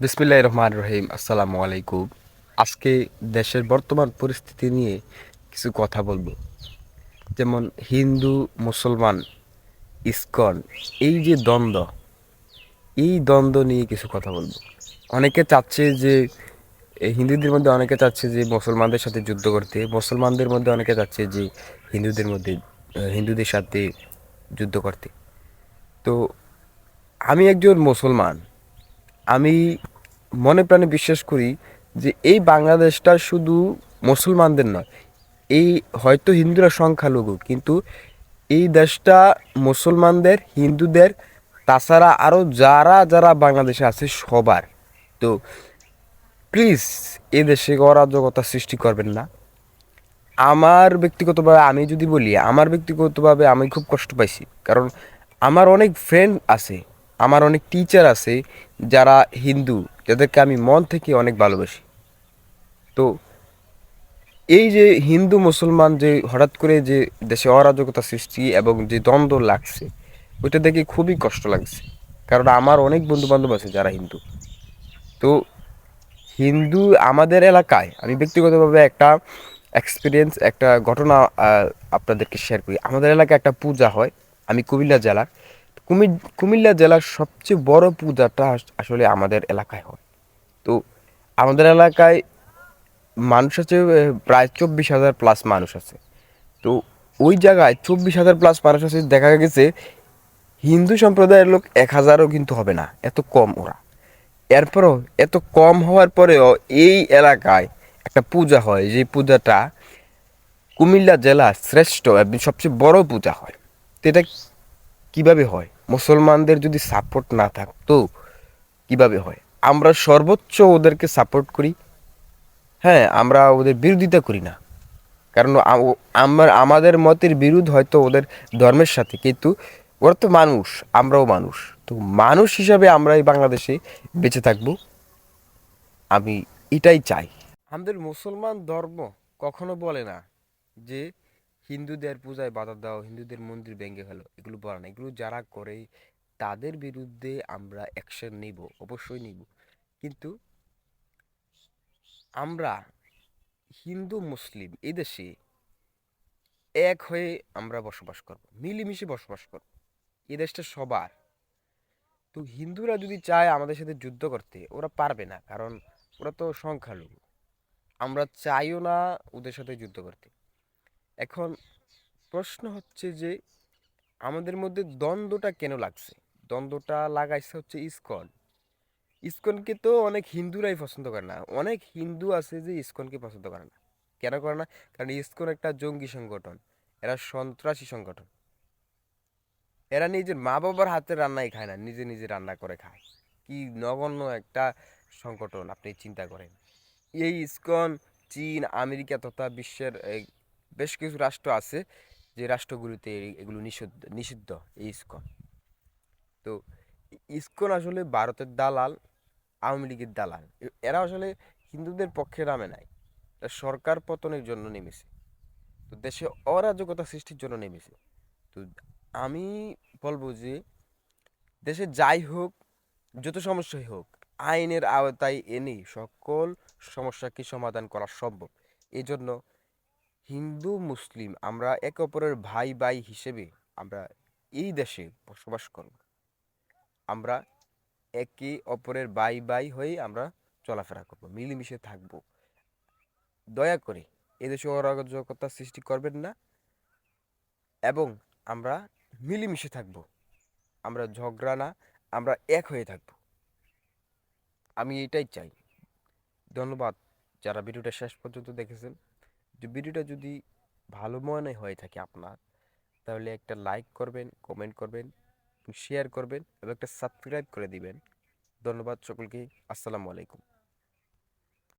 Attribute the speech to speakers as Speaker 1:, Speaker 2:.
Speaker 1: বিসমিল্লাহ রহমান রহিম, আসসালামু আলাইকুম। আজকে দেশের বর্তমান পরিস্থিতি নিয়ে কিছু কথা বলব। যেমন হিন্দু, মুসলমান, ইস্কন, এই যে দ্বন্দ্ব, এই দ্বন্দ্ব নিয়ে কিছু কথা বলব। অনেকে চাচ্ছে যে হিন্দুদের মধ্যে অনেকে চাচ্ছে যে মুসলমানদের সাথে যুদ্ধ করতে, মুসলমানদের মধ্যে অনেকে চাচ্ছে যে হিন্দুদের মধ্যে হিন্দুদের সাথে যুদ্ধ করতে। তো, আমি একজন মুসলমান আমি মনে প্রাণে বিশ্বাস করি যে এই বাংলাদেশটা শুধু মুসলমানদের নয়, এই হয়তো হিন্দুরা সংখ্যালঘু, কিন্তু এই দেশটা মুসলমানদের, হিন্দুদের, তাছাড়া আরও যারা যারা বাংলাদেশে আছে সবার। তো প্লিজ এ দেশে অরাজকতা সৃষ্টি করবেন না। আমার ব্যক্তিগতভাবে আমি যদি বলি, আমার ব্যক্তিগতভাবে আমি খুব কষ্ট পাইছি, কারণ আমার অনেক ফ্রেন্ড আছে আমার অনেক টিচার আছে যারা হিন্দু, যাদেরকে আমি মন থেকে অনেক ভালোবাসি। তো এই যে হিন্দু মুসলমান যে হঠাৎ করে যে দেশে অরাজকতা সৃষ্টি এবং যে দ্বন্দ্ব লাগছে, ওইটা দেখে খুবই কষ্ট লাগছে। কারণ আমার অনেক বন্ধু বান্ধব আছে যারা হিন্দু। তো হিন্দু আমাদের এলাকায়, আমি ব্যক্তিগতভাবে একটা এক্সপিরিয়েন্স একটা ঘটনা আপনাদেরকে শেয়ার করি। আমাদের এলাকায় একটা পূজা হয়, আমি কুমিল্লা জেলার। কুমি কুমিল্লা জেলার সবচেয়ে বড় পূজাটা আসলে আমাদের এলাকায় হয়। তো আমাদের এলাকায় মানুষ আছে প্রায় চব্বিশ হাজার প্লাস মানুষ আছে। তো ওই জায়গায় চব্বিশ হাজার প্লাস মানুষ আছে, দেখা গেছে হিন্দু সম্প্রদায়ের লোক এক হাজারও কিন্তু হবে না, এত কম ওরা। এরপরও এত কম হওয়ার পরেও এই এলাকায় একটা পূজা হয়, যে পূজাটা কুমিল্লা জেলার শ্রেষ্ঠ এবং সবচেয়ে বড় পূজা হয়। তো এটা কীভাবে হয়? মুসলমানদের যদি সাপোর্ট না থাকতো, কীভাবে হয়? আমরা সর্বোচ্চ ওদেরকে সাপোর্ট করি। হ্যাঁ আমরা ওদের বিরোধিতা করি না। কারণ আমার, আমাদের মতের বিরোধ হয়তো ওদের ধর্মের সাথে, কিন্তু ওরা তো মানুষ, আমরাও মানুষ। তো মানুষ হিসাবে আমরা এই বাংলাদেশে বেঁচে থাকব। আমি এটাই চাই। আমাদের মুসলমান ধর্ম কখনো বলে না যে হিন্দুদের পূজায় বাধা দাও, হিন্দুদের মন্দির ভেঙে ফেলো, এগুলো বলে না এগুলো যারা করে, তাদের বিরুদ্ধে আমরা অ্যাকশন নিব, অবশ্যই নিব। কিন্তু আমরা হিন্দু, মুসলিম এদেশে এক হয়ে আমরা বসবাস করব, মিলেমিশে বসবাস করব। এ দেশটা সবার। তো হিন্দুরা যদি চায় আমাদের সাথে যুদ্ধ করতে, ওরা পারবে না, কারণ ওরা তো সংখ্যালঘু। আমরা চাইও না ওদের সাথে যুদ্ধ করতে। এখন প্রশ্ন হচ্ছে যে আমাদের মধ্যে দ্বন্দ্বটা কেন লাগছে? দ্বন্দ্বটা লাগাইছে হচ্ছে ইসকন। ইসকনকে তো অনেক হিন্দুরাই পছন্দ করে না। অনেক হিন্দু আছে যে ইসকনকে পছন্দ করে না। কেন করে না? কারণ ইসকন একটা জঙ্গি সংগঠন। এরা সন্ত্রাসী সংগঠন। এরা নিজের মা বাবার হাতে রান্নাই খায় না, নিজে নিজে রান্না করে খায়। কি নগণ্য একটা সংগঠন, আপনি চিন্তা করেন। এই ইসকন, চীন, আমেরিকা তথা বিশ্বের বেশ কিছু রাষ্ট্র আছে যে রাষ্ট্রগুলিতে এগুলো নিষিদ্ধ নিষিদ্ধ, এই ইসকন। তো ইসকন আসলে ভারতের দালাল, আওয়ামী লীগের দালাল। এরা আসলে হিন্দুদের পক্ষে নামে নাই। সরকার পতনের জন্য নেমেছে। তো দেশে অরাজকতা সৃষ্টির জন্য নেমেছে। তো আমি বলব যে দেশে যাই হোক, যত সমস্যাই হোক, আইনের আওতায় এনে সকল সমস্যাকে সমাধান করা সম্ভব? এই জন্য হিন্দু, মুসলিম, আমরা একে অপরের ভাই ভাই হিসেবে আমরা এই দেশে বসবাস করব। আমরা একে অপরের ভাই ভাই হয়ে আমরা চলাফেরা করব, মিলেমিশে থাকব। দয়া করে এদেশে অরাজকতা সৃষ্টি করবেন না এবং আমরা মিলেমিশে থাকব। আমরা ঝগড়া না, আমরা এক হয়ে থাকব। আমি এটাই চাই। ধন্যবাদ যারা ভিডিওটা শেষ পর্যন্ত দেখেছেন। যে ভিডিওটা যদি ভালো মনে হয়ে থাকে আপনার, তাহলে একটা লাইক করবেন কমেন্ট করবেন শেয়ার করবেন এবং একটা সাবস্ক্রাইব করে দিবেন। ধন্যবাদ সকলকে, আসসালামু আলাইকুম।